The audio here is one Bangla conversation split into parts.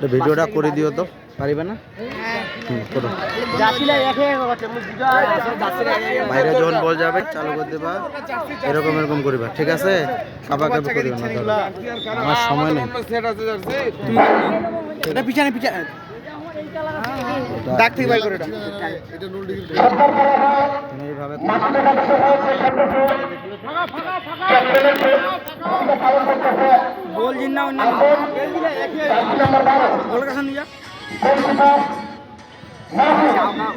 তো ভিডিওটা করে দিও তো। পারিবে না? বাইরে যখন বল যাবে, চালু করে দেবা। এরকম এরকম করিবা, ঠিক আছে? কাবা কাবি করিবা না। আমার সময় নেই। পিছনে পিছনে। ডাক থেকে বাই করে এটা এইভাবে বল জিন অন্য বল কাছে নিয়ে যা।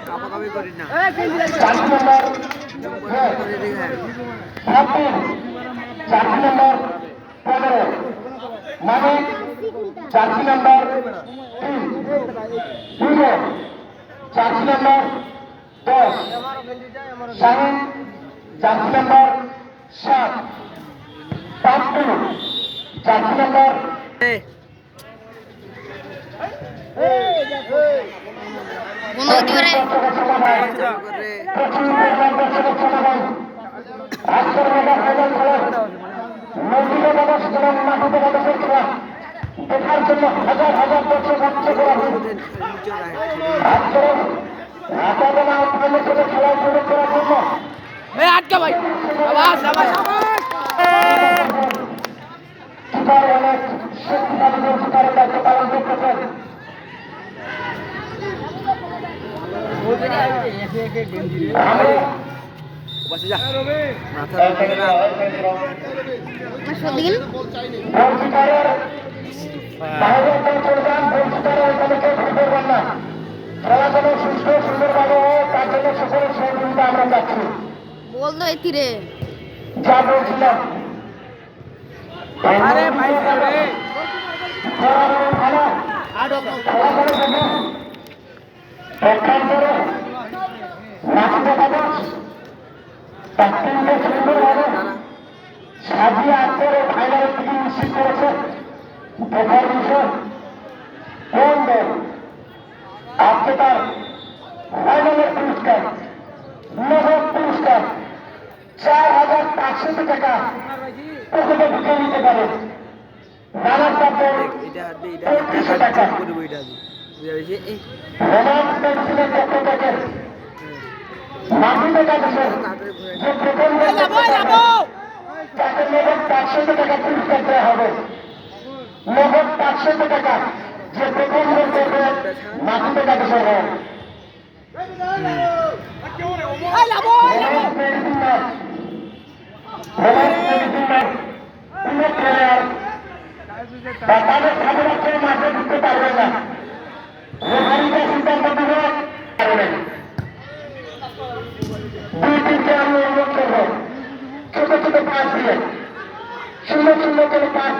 কাপা করি না। মানে চারটি নম্বর দুটো চারটি নম্বর দশ শাহিন চারটি নম্বর সাত পাঁচটি চারটি নম্বর আজকের মেগা ফাইনাল খেলা নদীতে মানুষ এবং মাটিতে মানুষের খেলা দেখার জন্য হাজার হাজার দর্শক হচ্ছে করা আজকের আপাতনা ফাইনাল খেলা উপভোগ করার জন্য আটকা ভাই আবাস আবাস কিপার অনেক শক্তিশালী কিপারের দায়িত্ব পালন করতেছেন আমি বসে যা মাথা সদিন বঞ্চিতারের বাইরে একটা চলে ওইখানে কেউ ভুল করবেন না খেলা যেন সুস্থ সুন্দরভাবে হয় তার। জন্য সকলের সহযোগিতা আমরা চাচ্ছি বল এই তীরে যা বলছিলাম আরে ভাই রে সাজিয়ে আজকের ফাইনালের টিকিট নিশ্চিত করেছে। দেখার বিষয় কোন দল আজকে তার ফাইনালের পুরস্কার নগদ পুরস্কার চার হাজার পাঁচশো টাকা পকেটে ঢুকে নিতে পারে রানার কাপড় পঁয়ত্রিশশো টাকা রোমান্স পেন্সিলের পক্ষ থেকে মাটিতে কাটছেন যে প্রথম তাকে নগদ পাঁচশো টাকা পুরস্কার দেওয়া হবে নগদ পাঁচশো টাকা। যে প্রথম গোল করবে মাটিতে কাটছে হবে রোমান্স মেডিসিনার রোমান্স কোনো প্লেয়ার বা তাদের খেলোয়াড়কে মাঠে ঢুকতে পারবে না। রেফারিকে সিদ্ধান্ত দিবে পারবেন দুই তিনটে আমি অনুরোধ করব। ছোট ছোট পাস দিয়ে। সুন্দর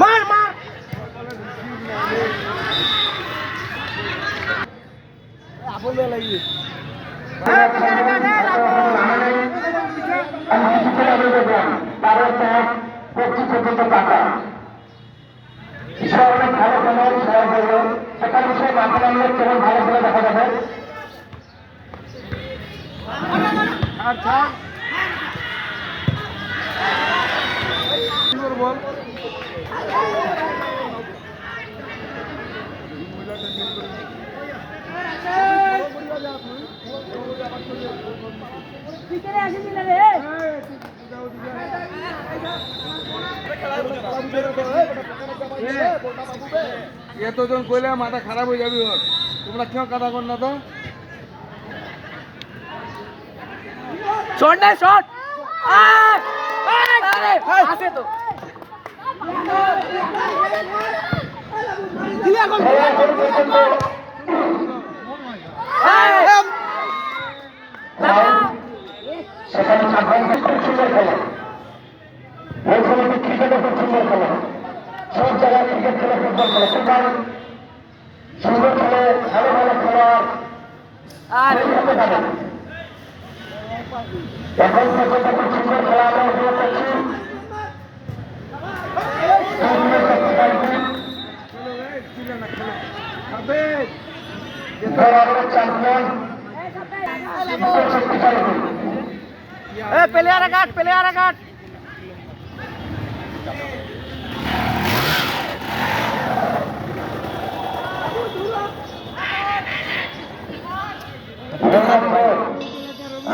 মার মার আপন লাগি আমি কিছু খেলা দেখলাম তারও ত্যাগ পঁচিশ পর্যন্ত টাকা। ঈশ্বর অনেক ভালো খেলে সবাই বলল সেখানে বিষয়ে মাথা নামলে কেমন ভালো খেলে দেখা যাবে। আচ্ছা। বল এতজন কইলে মাথা খারাপ হয়ে যাবি ওর। তোমরা কেউ কথা কর না তো। শট না শট! আছে তো। এখন সেখানে চারজন খুব সুন্দর খেলা। ওইখানে ক্রিকেটে খুব সুন্দর খেলা। সব জায়গায় ক্রিকেট খেলে ফুটবল খেলে। সুতরাং সুন্দর খেলে ভালো ভালো খেলোয়াড় এখন পর্যন্ত খুব সুন্দর খেলা আমরা উপভোগ করছি। চ্যাম্পিয়ন শক্তিশালী প্লেয়ার কাট প্লেয়ার কাট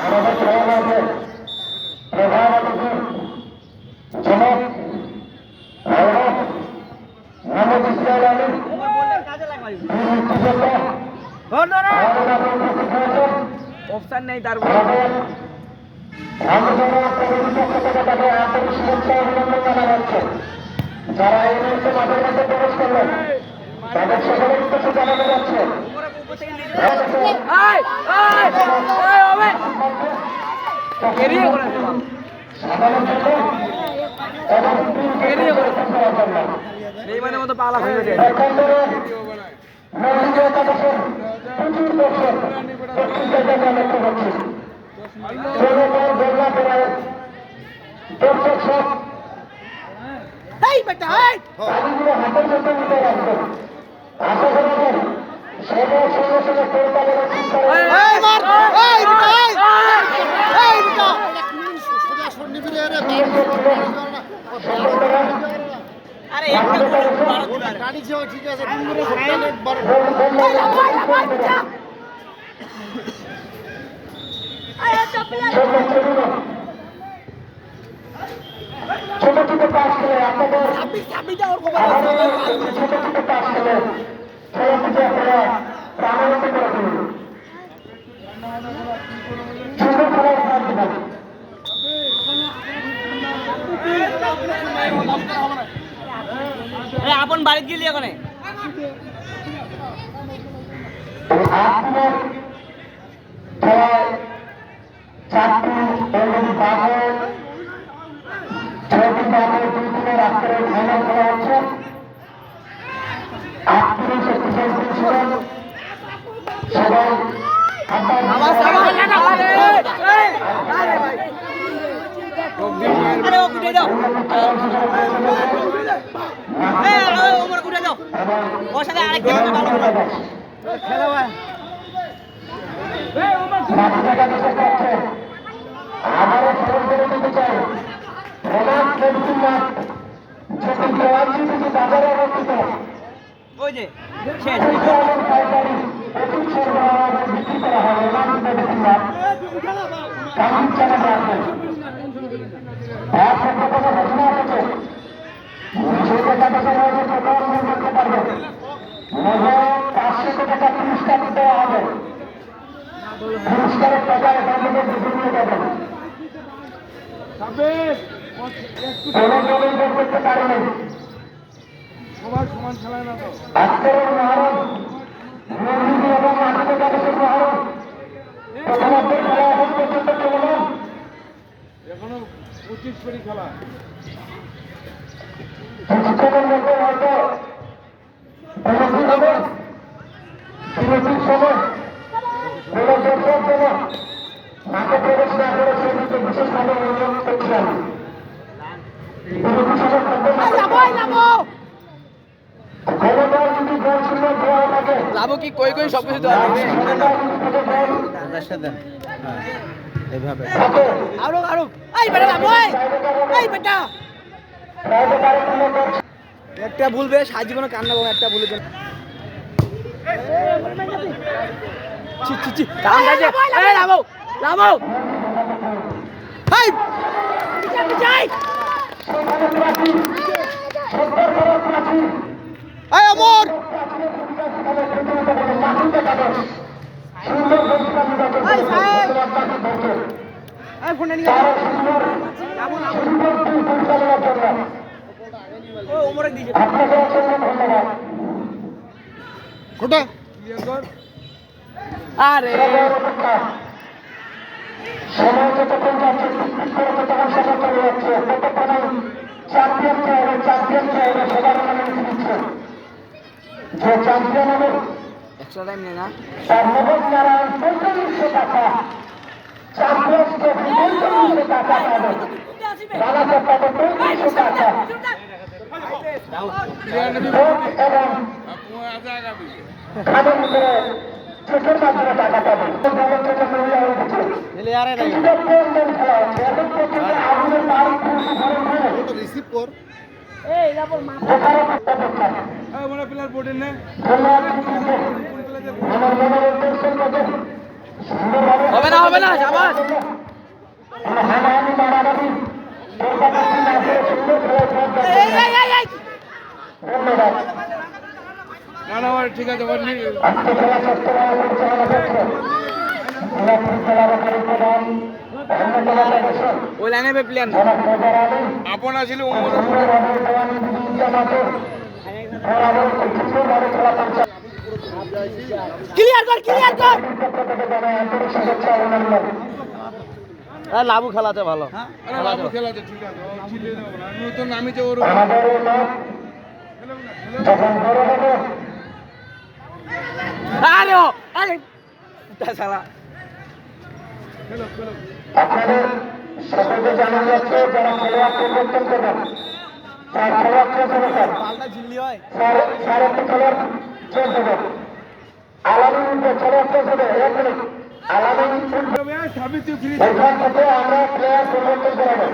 আমাদের খেলোয়াড়দের প্রধান অতিথি জনক আলহাজ মোহাম্মদ ইসমাইল আলী অপশন নেই তার আমাদের আন্দোলনের কমিটির পক্ষ থেকে তাকে আন্তরিক শুভেচ্ছা অভিনন্দন জানানো যারা এই মুহূর্তে মাঠের মধ্যে প্রবেশ করলেন তাদের সকলের উদ্দেশ্যে জানানো যাচ্ছে পালা হয়ে একাদশের প্রচুর দর্শক বক্তৃতার জন্য লক্ষ্য করছি সঙ্গে সঙ্গে পরিচালনা ঠিক আরে করে আপন বাড়িতে গেলি ওখানে আপনার চারটি অলরেডি বাঘে ছয়টি বাঘে দুই দিনের রাত্রে ফাইনাল খেলা হচ্ছে আটটি শক্তিশালী ছিলেন সবাই আরে আবারও স্মরণ করে দিতে চাই প্রধান মাঠ যেটি দেওয়ালটি থেকে বাজারে অবস্থিত। পাইকারি ওষুধ সরবরাহ বিক্রি করা হয় প্রধান খেলছি কামিন চ্যানেলে আসেন এক রয়েছে করতে পারবে। পাঁচশো টাকা পুরস্কার দেওয়া হবে। পুরস্কারের টাকা এখান থেকে বেশি নিয়ে যাবেন কোনো দলই বের করতে পারেনি সবার সমান খেলায় না এখন পঁচিশ কোটি খেলা। সময় প্রবেশ না করে বিশেষভাবে অনুরোধ লাভো কি? কই কই? সব কিছু এইভাবে আরও আরও এই বেটা লাভো এই। বেটা। একটা ভুলবে সাত জীবনে কান্না করবে একটা ভুলে যাবে ছি ছি ছি কাম গাইছে এই লাভো লাভো এই যাই সেখানে প্রাচীর সত্তর বড় প্রাচীর অমর ফোনটা নিয়ে ওটা আরে। সময় যতক্ষণ যাচ্ছে টিকটিক করে সেটা চলে যাচ্ছে ততক্ষণে চ্যাম্পিয়ন চাইবে চ্যাম্পিয়ন চাইবে সবার মনে উঠে দিচ্ছে যে চ্যাম্পিয়ন হবে তার নবম নারায়ণ পঁয়তাল্লিশশো টাকা চ্যাম্পিয়ন্স পঁয়তাল্লিশশো টাকা পাবে রানাকে পাবে পঁয়ত্রিশশো টাকা এবং খাদের ভিতরে চেকের মাধ্যমে টাকা পাবে। রিসিভ কর। ধন্যবাদ। হবে না হবে না সাবাস। আমরা হানাহানি মারামারি কলকাতা না করে সুন্দর খেলায় ভোট দেওয়া ধন্যবাদ আজকে খেলা চট্টগ্রামে পরিচালনা করছে মিলাপুর খেলা রেফারি প্রধান অন্যতম সদস্য ওই লাইনে বে প্লেয়ার জনাব মেজর আলী আপন আছিল সুন্দরভাবে দেওয়ানি বিজয়ী জামাতের বরাবর সুন্দরভাবে খেলা পরিচালনা ক্লিয়ার কর ক্লিয়ার কর পক্ষ থেকে জানাই আন্তরিক শুভেচ্ছা ও অভিনন্দন লাভু খেলাতে ভালো বাবু খেলাতে ঠিক আছে নতুন আমি যে ওর আমাদের এই মাঠ যখন বড় হবে আরে আরে। শালা। আপনাদের সকলকে জানানো যাচ্ছে যারা খেলোয়াড় পরিবর্তন করবেন তার খেলোয়াড় চেঞ্জ হবে স্যার স্যার একটি খেলোয়াড় চেঞ্জ হবে আলামিন উঠবে খেলোয়াড় চেঞ্জ হবে এক মিনিট। ফ্রি এখান থেকে আমরা প্লেয়ার পরিবর্তন করাবো।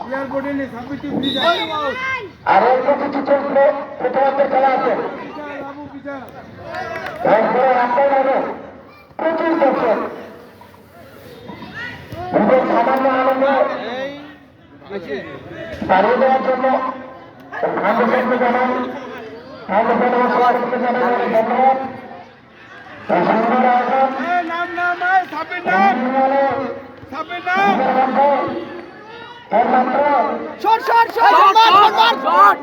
প্লেয়ার বোর্ডে নেই সাবিত্রী ফ্রি আর অল্প কিছু চলবে খেলা আছে বাবু পিছা এরপরে রাস্তায় হবে প্রচুর দর্শক সামান্য আনন্দ চালিয়ে দেওয়ার জন্য ফাউন্ডেশনকে জানাই ফাউন্ডেশন সবাইকে জানাই ধন্যবাদ নাম নাম সাবির নাম সাবির নাম মাত্র shot shot shot shot shot shot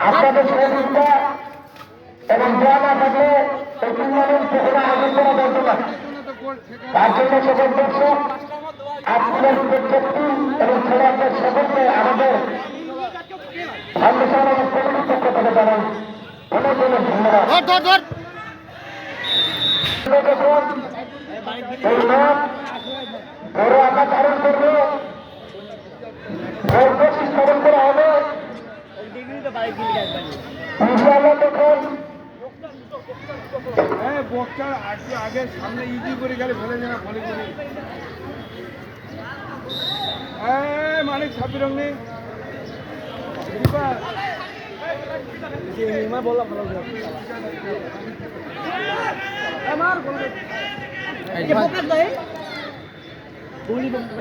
আপনাদের সহযোগিতা এবং দেওয়া না থাকলে এই টুর্নামেন্ট কখনো আয়োজন করা গোল ঠেকা তার জন্য সকল দর্শক আপনাদের প্রত্যেকটি এবং খেলোয়াড়দের সকলকে আমাদের ধন্যবাদ ভোট স্থাপন করা হবে। ইনশাআল্লাহ দেখুন। এই বক্সার আগে আগে সামনে ইজি করে গেলে ফেলে যায় না ফলে করে। এই মানিক সাবির রং নেই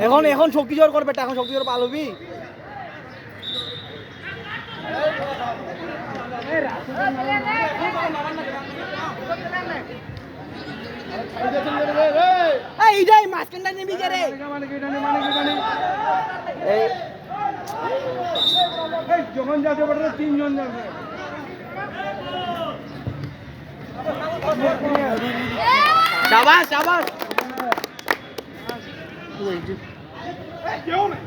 এখন এখন শক্তি জোর করবে এখন শক্তি জোর পালবি এইটাই মাঝখানটা নেবি কে রে মানিক এটা নেই মানিক এটা নেই এই যখন যাতে পারে তিনজন যাবে শাবাশ শাবাশ কেউ নেই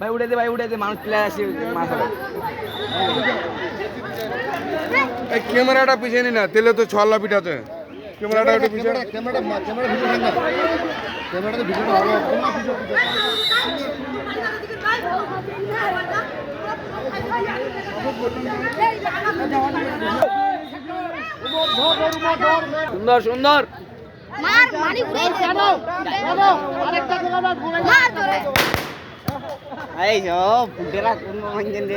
ভাই উঠে দে ভাই উঠে দে মানুষ প্লেয়ার আসে মাছ এই ক্যামেরাটা পিছিয়ে নি না তেলে তো ছল্লা পিঠাতে ক্যামেরাটা একটু পিছিয়ে ক্যামেরাটা ক্যামেরা ভিডিও না ক্যামেরাতে ভিডিওটা ভালো হবে সুন্দর সুন্দর। মার উড়ে মার ধরে। এই সব ফুটেরা কোন মঞ্জন রে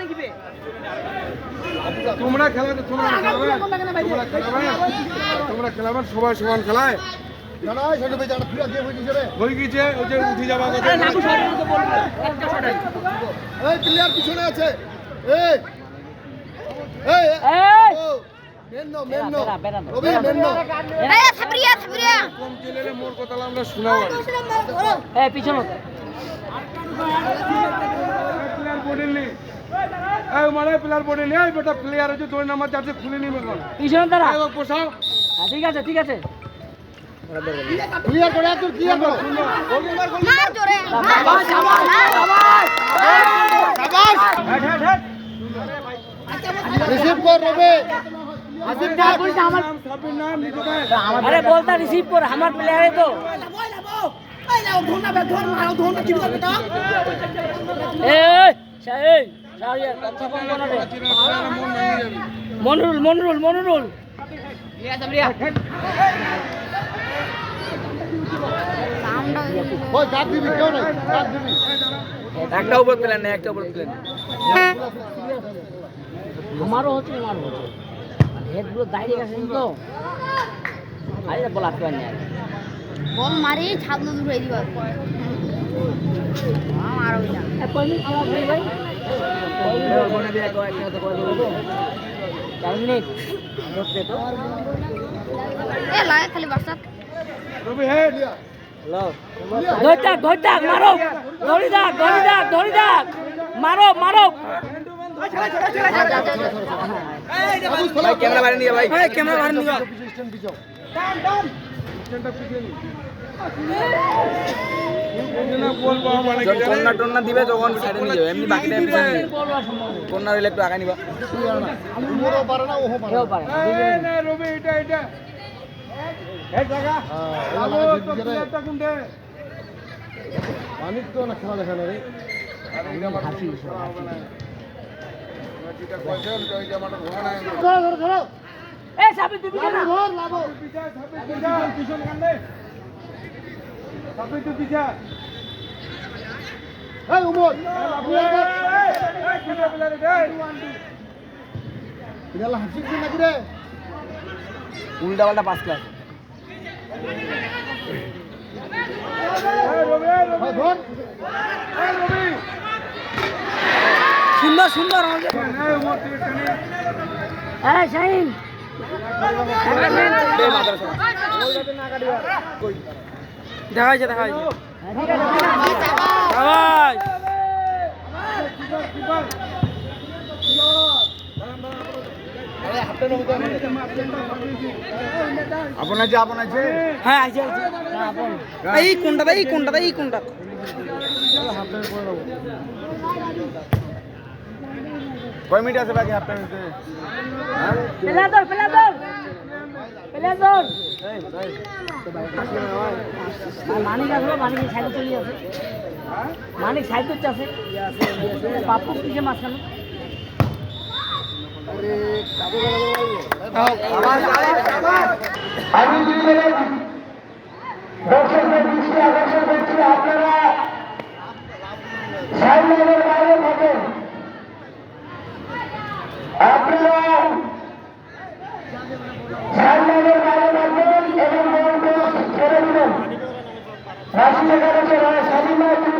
তোমরা খেলাতে তোমরা খেলাবে? তোমরা খেলাবে? তোমরা খেলাবে? সবাই সমান খেলায়। হয়ে গেছে ওই যে উঠে যাওয়া এই প্লেয়ার পিছনে আছে। এই এই আমরা শোনাও পিছনে। এই মানে প্লেয়ার বোর্ডে নেই বেটা প্লেয়ার আছে দুই নাম্বার যাচ্ছে খুলে নিবে এখন পিছনে দাঁড়া এই পোষাও। হ্যাঁ, ঠিক আছে ঠিক আছে। ক্লিয়ার করে একদম ক্লিয়ার করো। রিসিভ কর রবি। আরে বলতা রিসিভ কর আমার প্লেয়ারে তো। এই এই শাহরিয়ার মন মনুরুল মনুরুল। মনুরুল একটা উপর প্ল্যান নেই একটা উপর প্ল্যান আমারও হচ্ছে আমারও হচ্ছে। হেডগুলো দাঁড়িয়ে গেছে তো? আরে বলা তো না বল মারি দূরে দিবা ওই না খালি বাসা রবি হেড ধরতাক ধরতাক মারো ধরি দাক ধরি দাক ধরি দাক মারো মারো ক্যামেরা বাইরে নিয়ে ভাই ক্যামেরা বাইরে নিয়ে বলব মানে কি জানেন? টন্না টন্না দিবে তখন সাইডে নিয়ে যাবে এমনি বাকিটা পিছনে নিয়ে টন্না হইলে একটু আগা নিবা না না। না, রবি এটা এটা এই তো না খেলা দেখানো রে নাই ধরো ধরো এ সাবি দিবি কেন ধর লাভ পিছা সাবির পিছা পিছন কান্দে সাবির তো পিছা এই উমর! পিলালা হাসিব কি নাকি রে? উল্টা পাল্টা পাস ক্লাস সুন্দর সুন্দর হ্যাঁ শাহিন। দেখা যাচ্ছে দেখা যাচ্ছে হ্যাঁ, আছে ঠিক আছে। আপনার যে? আপনার হ্যাঁ আছে আছে। এই কোনটা এই কোনটা এই কোনটা কয় মিনিট আছে বাকি হাফ টাইম পেলা পেলা মানিক আসলো মানিক সাইডে চলে আছে মানিক সাইড করতে আছে পাপ্পু কিসে মাঝখানে আমি দর্শকদের দৃষ্টি আকর্ষণ করছি আপনারা সাইলের বাইরে থাকেন। আপনারা সাইলের বাইরে থাকবেন এবং বলকে ছেড়ে দিবেন রাশি টাকা রেখে স্বাধীন তুমি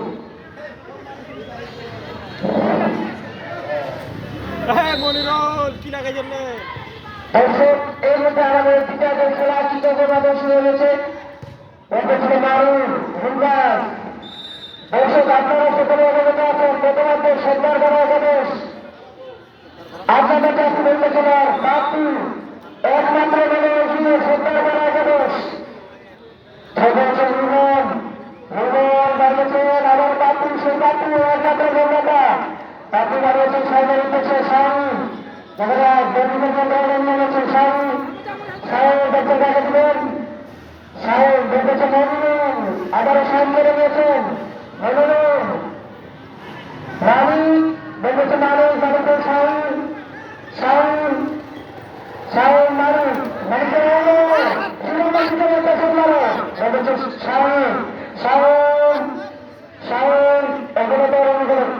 যেটা অপেক্ষা কি দর্শক এর মধ্যে আমাদের পিতাদের খেলা কি ব্যাপার আদেশ হয়ে গেছে এর পেছনে মারুন হুন্ডার দর্শক আপনারা সকলে অবগত আছেন প্রথমত সরকার করা আদেশ আপনাদের কাছে প্রাপ্তি একমাত্র প্রাপ্তি দাঁড়িয়েছেন সাহেবের উদ্দেশ্যে স্বামী মহারাজ দেবীদের গৌরব নিয়েছেন স্বামী সাহেব দেখতে দেখা দিলেন সাহেব দেখেছে মনুন আবারও সাহেব করে নিয়েছেন মনুন রানী দেখেছে মানুষ দেখেছে সাহেব সাহেব সাহেব মানুষ মানুষের সাহেব সাহেব সাহেব এগুলো তো অনুকূল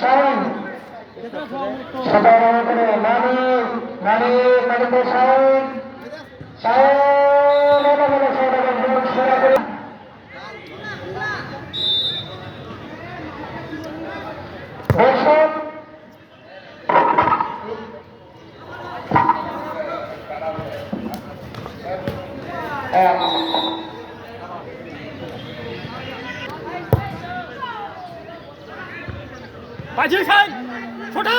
সাহেব সবার করে মানিক মানিক মানিকের সাহেব সাহেব বলো বলো সবার সেরা করে দর্শক বাজি খাই ছোটা।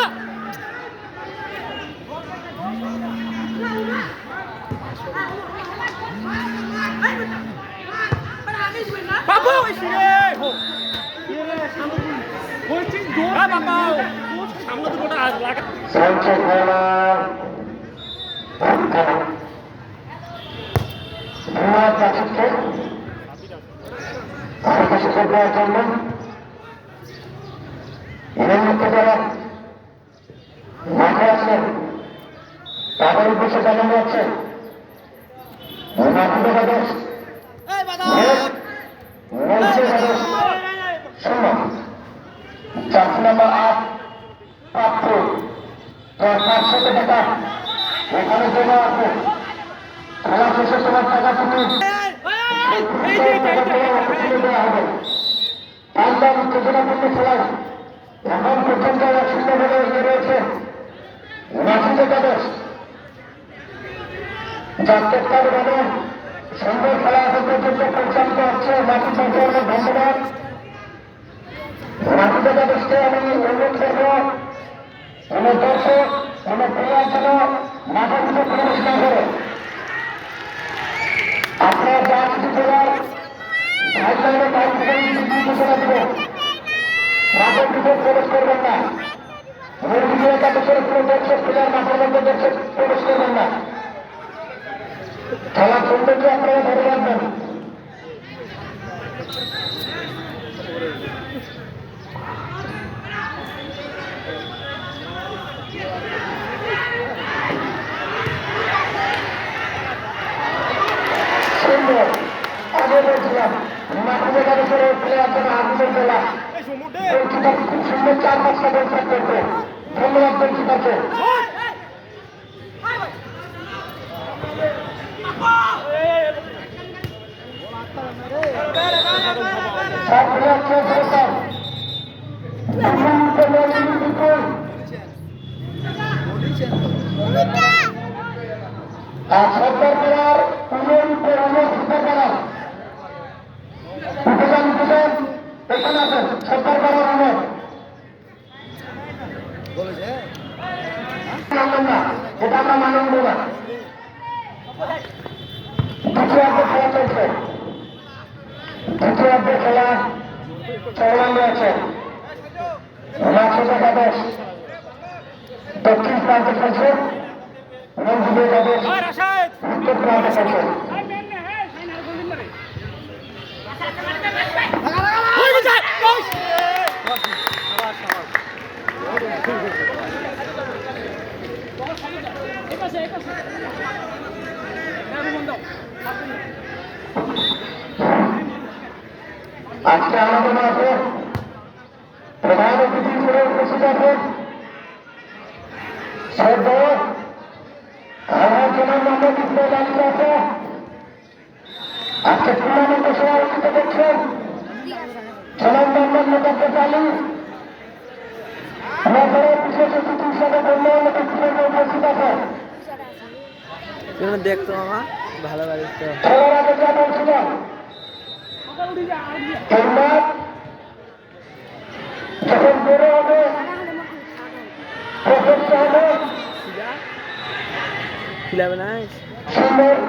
বাবু। সামনে গোটা লাগা। চলছে খেলা মুহূর্তে যারা মাঠে আছেন তাদের উদ্দেশ্যে জানানো যাচ্ছে এখানে আছে খেলা টাকা তুমি পাল্লার উত্তেজনাপূর্ণ খেলায় এখন জায়গা শূন্য বলে এগিয়ে রয়েছে মাসিতে তাদের যাত্রার মানে সুন্দর খেলা এখন পর্যন্ত পরিচালিত হচ্ছে। মাসি পঞ্চায়েতের ধন্যবাদ। মাসিতে তাদেরকে আমি অনুরোধ করব কোন দর্শক কোন প্লেয়ার যেন মাঠের ভিতরে প্রবেশ করে। আপনার যা কিছু করার নির্দেশ করে ভিতরে প্রবেশ করবেন না। মূল ভিতরে একাদশের কোনো দর্শক প্লেয়ার মাঠের মধ্যে দর্শক প্রবেশ করবেন না খেলা সৌন্দর্য আপনারা ধরে রাখবেন সুন্দর আগে বলছিলাম মাঠে একাদশের প্লেয়ার যেন আগুনের বেলা গোলকিপার খুব সুন্দর চার পাঁচটা গোল করতে ধন্যবাদ গোলকিপারকে সব প্লেয়ার চেয়ে ফেরত আর সরকার প্লেয়ার পুনের উপর অনেক সুপার করার উপজান উপজান এখানে আছেন সরকার করার না এটা আমরা মানব না। দ্বিতীয় খেলা দক্ষিণ প্রান্তে খেলছে। রঞ্জিত একাদশ উত্তর প্রান্তে খেলছে আজকে আমাদের মাঝে প্রধান অতিথি হিসেবে উপস্থিত আছেন সদ্য আমার জনাব মোহাম্মদ ইকবাল আলী চাচা আজকে টুর্নামেন্ট সভাপতিত্ব করছেন জনাব মোহাম্মদ মোতাব্বের আলী আমরা যারা বিশেষ অতিথি হিসাবে বললেন তুমি দেখতো মামা ভালো লাগিস খেলার আগে যা বলছিলাম হেলমেট যখন বেরো হবে হবে।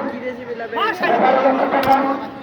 কি রেসিপি এগারো লক্ষ টাকা